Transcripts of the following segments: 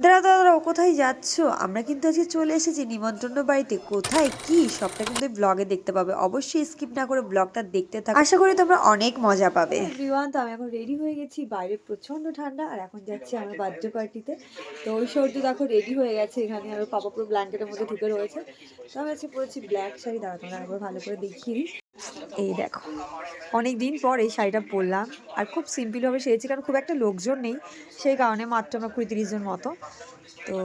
দাঁড়া দাঁড়া দাঁড়াও কোথায় যাচ্ছ? আমরা কিন্তু আজকে চলে এসেছি নিমন্ত্রণ বাড়িতে। কোথায়? কি? সবটা কিন্তু ব্লগে দেখতে পাবে। অবশ্যই স্কিপ না করে ব্লগটা দেখতে থাকো। আশা করি তোমরা অনেক মজা পাবে। এভরিওয়ান তো আমি এখন রেডি হয়ে গেছি। বাইরে প্রচণ্ড ঠান্ডা আর এখন যাচ্ছি আমার বার্থডে পার্টিতে। তো ওই সৌর্য দেখো রেডি হয়ে গেছে। এখানে আর পাপা পুরো ব্ল্যাঙ্কেটের মধ্যে ঢুকে রয়েছে। তো আমি আজকে পরেছি ব্ল্যাক শাড়ি। দাঁড়া তোমরা একবার ভালো করে দেখিয়ে দিই। এই দেখো অনেক দিন পর এই শাড়িটা পরলাম আর খুব সিম্পলভাবে সেরেছি কারণ খুব একটা লোকজন নেই, সেই কারণে মাত্র আমরা কুড়ি তিরিশ জন মতো। তো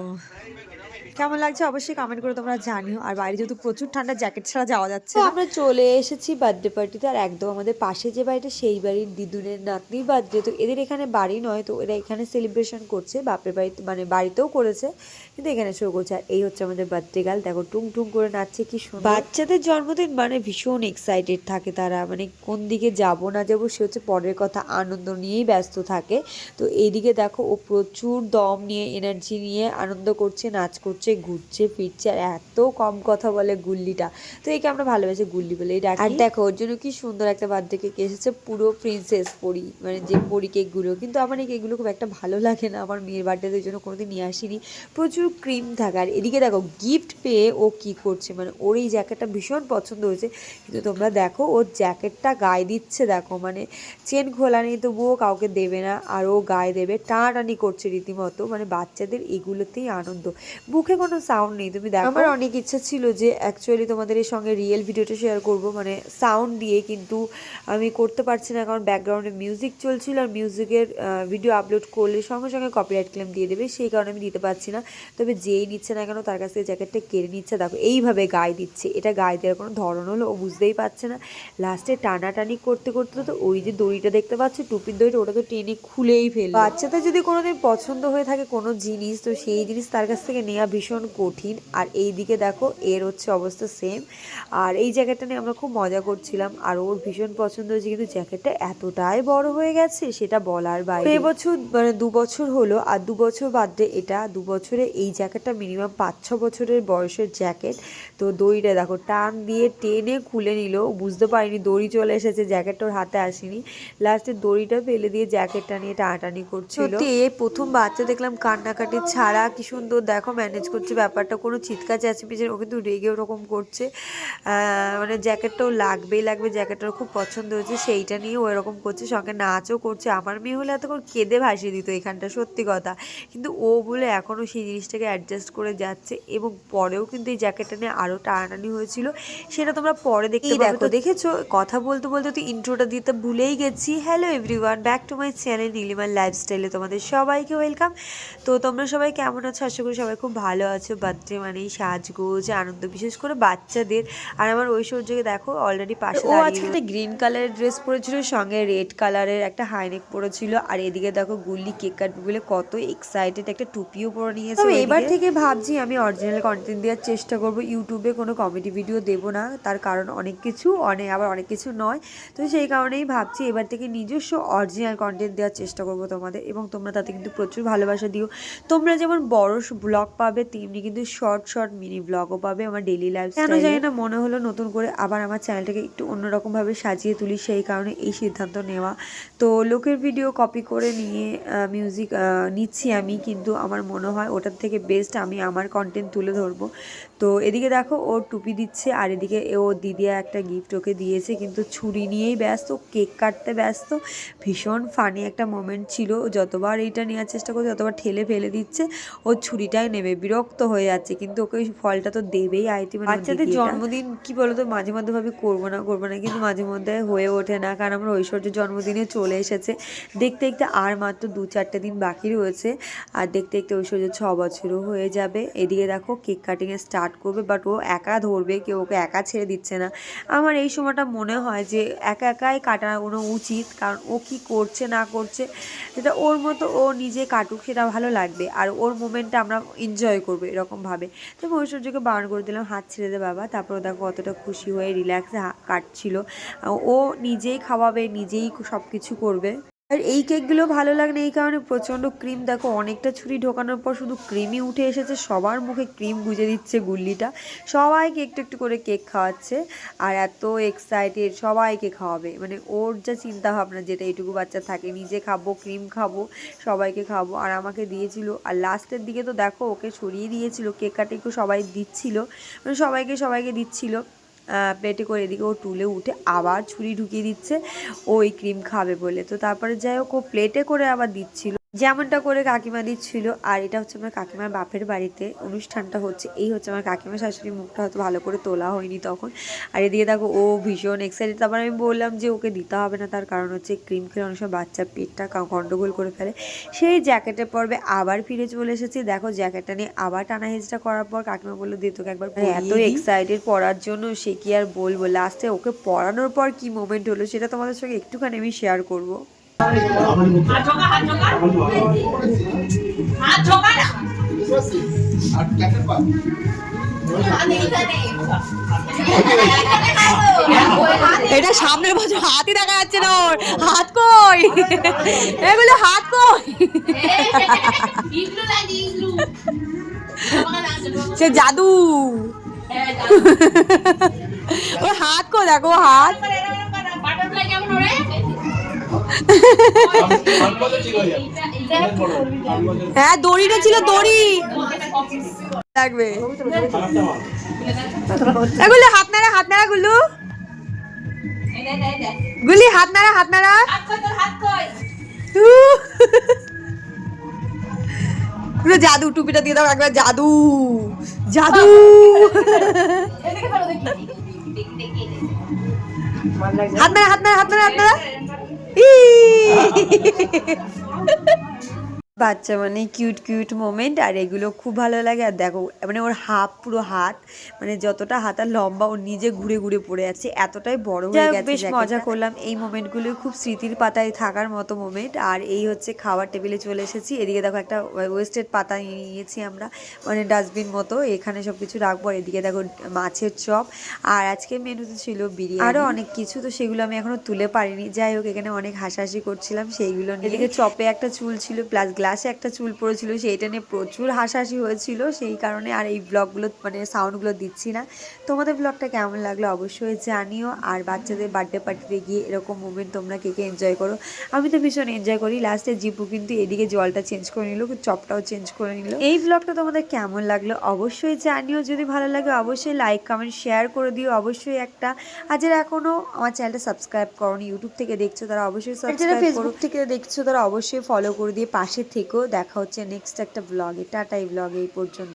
কেমন লাগছে অবশ্যই কমেন্ট করে তোমরা জানিও। আর বাইরে যেহেতু প্রচুর ঠান্ডা জ্যাকেট ছাড়া যাওয়া যাচ্ছে আমরা চলে এসেছি বার্থডে পার্টিতে আর একদম আমাদের পাশে যে বাড়িটা সেই বাড়ির দিদুনের নাতনির বার্থডে তো এদের এখানে বাড়ি নয় তো এরা এখানে সেলিব্রেশন করছে বাপের বাড়িতে মানে বাড়িতেও করেছে কিন্তু এখানে শুরু করছে। আর এই হচ্ছে আমাদের বার্থডে গাল দেখো টুং টুং করে নাচছে কি সুন্দর। বাচ্চাদের জন্মদিন মানে ভীষণ এক্সাইটেড থাকে তারা মানে কোন দিকে যাব না যাব সে হচ্ছে পরের কথা আনন্দ নিয়েই ব্যস্ত থাকে। তো এইদিকে দেখো ও প্রচুর দম নিয়ে এনার্জি নিয়ে আনন্দ করছে নাচ করছে ঘুরছে ফিরছে আর এত কম কথা বলে গুল্লিটা। তো একে আমরা ভালোবেসে গুল্লি বলেই ডাকি। আর দেখো, ওর জন্য কি সুন্দর একটা বার্থডে কেক এসেছে, পুরো প্রিন্সেস পরি মানে যে পরি কেকগুলো। কিন্তু আমার এই কেকগুলো খুব একটা ভালো লাগে না, আমার মেয়ের বার্থডেতে জন্য কোনোদিন নিয়ে আসিনি। প্রচুর ক্রিম থাকে আর এদিকে দেখো গিফট পেয়ে ও কি করছে মানে ওর এই জ্যাকেটটা ভীষণ পছন্দ হয়েছে। কিন্তু তোমরা দেখো, ওর জ্যাকেটটা গায়ে দিচ্ছে, দেখো মানে চেন খোলা নেই, তবুও কাউকে দেবে না। আর ও গায়ে দেবে, টানাটানি করছে রীতিমতো মানে বাচ্চাদের এগুলোতেই আনন্দ। মুখে কোনো সাউন্ড নেই। তুমি দেখো। আমার অনেক ইচ্ছা ছিল যে অ্যাকচুয়ালি তোমাদের এর সঙ্গে রিয়েল ভিডিওটা শেয়ার করব। মানে সাউন্ড দিয়ে কিন্তু আমি করতে পারছি না কারণ ব্যাকগ্রাউন্ডে মিউজিক চলছিল আর মিউজিকের ভিডিও আপলোড করলে সঙ্গে সঙ্গে কপিরাইট ক্লেম দিয়ে দেবে। সেই কারণে আমি দিতে পারছি না। তবে যেই নিচ্ছে না কেন তার কাছ থেকে জ্যাকেটটা কেড়ে নিচ্ছে। দেখো এইভাবে গায়ে দিচ্ছে। এটা গায়ে দেওয়ার কোনো ধরন হলো ও বুঝতেই পারছে না। লাস্টে টানাটানি করতে করতে তো ওই যে দড়িটা দেখতে পাচ্ছ টুপির দড়িটা ওটা তো টেনে খুলেই ফেল বাচ্চাদের যদি কোনোদিন পছন্দ হয়ে থাকে কোনো জিনিস তো সেই জিনিস তার কাছ থেকে নেওয়া ভীষণ কঠিন। আর এই দিকে দেখো এর হচ্ছে অবস্থা সেম আর এই জ্যাকেটটা নিয়ে আমরা খুব মজা করছিলাম। আর ওর ভীষণ পছন্দ হয়েছে কিন্তু জ্যাকেটটা এতটাই বড় হয়ে গেছে সেটা বলার বাইরে। এবছর মানে দু বছর হলো আর দু বছর বাদ বাদে এটা দু বছরে এই জ্যাকেটটা মিনিমাম পাঁচ ছ বছরের বয়সের জ্যাকেট তো দড়িটা দেখো টান দিয়ে টেনে খুলে নিল। বুঝতে পারিনি দড়ি চলে এসেছে জ্যাকেটটা ওর হাতে আসেনি। লাস্টে দড়িটা ফেলে দিয়ে জ্যাকেটটা নিয়ে টানাটানি করছিল। এই প্রথম বাচ্চা দেখলাম কান্নাকাটি ছাড়া কি সুন্দর দেখো ম্যানেজ করছে ব্যাপারটা কোনো চিৎকার চেঁচিমেচির ও কিন্তু রেগে ওরকম করছে। মানে জ্যাকেটটাও লাগবেই লাগবে জ্যাকেটটার খুব পছন্দ হয়েছে সেইটা নিয়ে ও এরকম করছে সঙ্গে নাচও করছে। আমার মেয়ে হলে এতক্ষণ কেঁদে ভাসিয়ে দিত এখানটা সত্যি কথা। কিন্তু ও বলে এখনও সেই জিনিসটাকে অ্যাডজাস্ট করে যাচ্ছে এবং পরেও কিন্তু এই জ্যাকেটটা নিয়ে আরও টানাটানি হয়েছিল। সেটা তোমরা পরে দেখতে দেখো দেখেছ? কথা বলতে বলতে তো ইন্ট্রোটা দিতে ভুলেই গেছি। Hello everyone back to my channel নীলিমার লাইফস্টাইলে তোমাদের সবাইকে ওয়েলকাম তো তোমরা সবাই কেমন আছো? আশা করি সবাই খুব ভালো আছো বার্থডে মানেই সাজগোজ আনন্দ বিশেষ করে বাচ্চাদের। আর আমার ঐশ্বর্যকে দেখো অলরেডি পাশে ও আজকে একটা গ্রিন কালারের ড্রেস পরেছিল সঙ্গে রেড কালারের একটা হাইনেক পরেছিল। আর এদিকে দেখো গুল্লি কেক কাটবে বলে কত এক্সাইটেড একটা টুপিও পরে নিয়েছে এবার থেকে ভাবছি আমি অরিজিনাল কন্টেন্ট দেওয়ার চেষ্টা করব। ইউটিউবে কোনো কমেডি ভিডিও দেব না তার কারণ অনেক কিছু অনেক আবার অনেক কিছু নয়। তো সেই কারণেই ভাবছি এবার থেকে নিজস্ব অরিজিনাল কন্টেন্ট দেওয়ার চেষ্টা করব তোমাদের এবং তোমরা তাতে কিন্তু প্রচুর ভালোবাসা দিও। তোমরা যেমন বড় ব্লগ পাবে তেমনি কিন্তু শর্ট শর্ট মিনি ব্লগও পাবে আমার ডেলি লাইফ কেন জানি না, মনে হলো নতুন করে আবার আমার চ্যানেলটাকে একটু অন্যরকমভাবে সাজিয়ে তুলি, সেই কারণে এই সিদ্ধান্ত নেওয়া। তো লোকের ভিডিও কপি করে নিয়ে মিউজিক নিচ্ছি আমি, কিন্তু আমার মনে হয় ওটার থেকে বেস্ট আমি আমার কন্টেন্ট তুলে ধরবো। তো এদিকে দেখো ও টুপি দিচ্ছে আর এদিকে ও দিদিয়া একটা গিফট ওকে দিয়েছে কিন্তু ছুরি নিয়েই ব্যস্ত কেক কাটতে ব্যস্ত। ভীষণ ফানি একটা মোমেন্ট ছিল। যতবার এইটা নেওয়ার চেষ্টা করছে ততবার ঠেলে ফেলে দিচ্ছে ও ছুরিটাই নেবে বিরক্ত হয়ে যাচ্ছে। কিন্তু ওকে ফলটা তো দেবেই আইটি মানে বাচ্চাদের জন্মদিন কি বলতো মাঝে মধ্যে ভাবে করব না করব না কিন্তু মাঝে মধ্যে হয়ে ওঠে না কারণ আমার ঐশ্বর্যের জন্মদিনে চলে এসেছে। দেখতে দেখতে আর মাত্র দু চারটে দিন বাকি রয়েছে আর দেখতে দেখতে ঐশ্বর্য ছ বছরও হয়ে যাবে। এদিকে দেখো কেক কাটিংয়ে স্টার্ট করবে বাট ও একা ধরবে, কেউ ওকে একা ছেড়ে দিচ্ছে না। আমার এই সময়টা মনে হয় যে একা একাই কাটানো উচিত, কারণ ও কি করছে, না করছে, যেটা ওর মতো ও নিজে কাটুক, সেটা ভালো লাগবে। আর ওর মোমেন্টটা আমরা এনজয় করব এরকমভাবে। তো আমি ঐশ্বর্যকে বারণ করে দিলাম, হাত ছেড়ে দে বাবা। তারপর দেখো অতটা খুশি হয়ে রিল্যাক্সে কাটছিল। ও নিজেই খাওয়াবে, নিজেই সব কিছু করবে। আর এই কেকগুলো ভালো লাগে এই কারণে প্রচণ্ড ক্রিম দেখো, অনেকটা ছুরি ঢোকানোর পর শুধু ক্রিমই উঠে এসেছে, সবার মুখে ক্রিম গুজে দিচ্ছে গুল্লিটা। সবাইকে একটু একটু করে কেক খাওয়াচ্ছে, আর এত এক্সাইটেড সবাইকে খাওয়াবে। মানে ওর যা চিন্তা ভাবনা যেটা এইটুকু বাচ্চা থাকে, নিজে খাব ক্রিম খাব, সবাইকে খাব, আর আমাকে দিয়েছিল। আর লাস্টের দিকে তো দেখো, ওকে সরিয়ে দিয়েছিল, কেক কাটিকে সবাই দিচ্ছিল মানে সবাইকে সবাইকে দিচ্ছিল। প্লেটে করে এদিকে ও তুলে উঠে আবার ছুরি ঢুকিয়ে দিচ্ছে ওই ক্রিম খাবে বলে। তো তারপরে যাই হোক, ও প্লেটে করে আবার দিচ্ছিল। যেমনটা করে কাকিমা দিচ্ছিল আর এটা হচ্ছে আমার কাকিমার বাপের বাড়িতে। অনুষ্ঠানটা হচ্ছে এই হচ্ছে আমার কাকিমা শাশুড়ির মুখটা হয়তো ভালো করে তোলা হয়নি তখন। আর এদিকে দেখো ও ভীষণ এক্সাইটেড তারপর আমি বললাম যে ওকে দিতে হবে না তার কারণ হচ্ছে ক্রিম খেলে অনেক সময় বাচ্চার পেটটা গন্ডগোল করে ফেলে। সেই জ্যাকেটের পর্বে আবার ফিরে চলে এসেছি। দেখো জ্যাকেটটা নিয়ে আবার টানা হেজটা করার পর কাকিমা বলল দিয়ে তোকে একবার এত এক্সাইটেড পড়ার জন্য সে কি আর বলব? লাস্টে ওকে পড়ানোর পর কি মোমেন্ট হলো সেটা তোমাদের সঙ্গে একটুখানি আমি শেয়ার করব। এটা সামনের বছর হাতই দেখা যাচ্ছে না ওর। হাত কই? এগুলো হাত কই? সে জাদু। ওর হাত কো দেখো হাত। হয়ে, দড়িটা ছিল দড়ি। লাগবে। হাত নাড়া হাত নাড়া গুলু গুলি হাত নাড়া হাত নাড়া। পুরো জাদু, টুপিটা দিয়ে দাও একবার, জাদু। জাদু। হাত নাড়া হাত নাড়া হাত নাড়া হাত নাড়া। Eee! বাচ্চা মানে কিউট কিউট মোমেন্ট আর এগুলো খুব ভালো লাগে। আর দেখো মানে ওর হাফ পুরো হাত মানে যতটা হাত আর লম্বা ও নিজে ঘুরে ঘুরে পড়ে আছে। এতটাই বড় হয়ে গেছে বেশ মজা করলাম। এই মোমেন্টগুলো খুব স্মৃতির পাতায় থাকার মতো মোমেন্ট আর এই হচ্ছে খাবার টেবিলে চলে এসেছি। এদিকে দেখো একটা ওয়েস্টেড পাতা নিয়ে নিয়েছি আমরা মানে ডাস্টবিন মতো। এখানে সব কিছু রাখব। আর এদিকে দেখো মাছের চপ। আর আজকে মেনুতে ছিল বিরিয়ানি। আরও অনেক কিছু তো সেগুলো আমি এখনও তুলে পারিনি। যাই হোক এখানে অনেক হাসাহাসি করছিলাম সেইগুলো এদিকে চপে একটা চুল ছিল প্লাস গ্লাসে একটা চুল পড়েছিল সেইটা নিয়ে প্রচুর হাসাহাসি হয়েছিল সেই কারণে আর এই ব্লগগুলো মানে সাউন্ডগুলো দিচ্ছি না। তোমাদের ব্লগটা কেমন লাগল অবশ্যই জানিও আর বাচ্চাদের বার্থডে পার্টিতে গিয়ে এরকম মুমেন্ট তোমরা কে কে এনজয় করো। আমি তো ভীষণ এনজয় করি লাস্টে জিপু কিন্তু এদিকে জলটা চেঞ্জ করে নিল চপটাও চেঞ্জ করে নিল। এই ব্লগটা তোমাদের কেমন লাগল অবশ্যই জানিও যদি ভালো লাগে অবশ্যই লাইক কমেন্ট শেয়ার করে দিও অবশ্যই একটা। আর যারা এখনও আমার চ্যানেলটা সাবস্ক্রাইব করোনি ইউটিউব থেকে দেখছ তারা অবশ্যই সাবস্ক্রাইব ফেসবুক থেকে দেখছ তারা অবশ্যই ফলো করে দিয়ে পাশে থেকেও দেখা হচ্ছে নেক্সট একটা ব্লগে টাটা এই ব্লগে এই পর্যন্ত।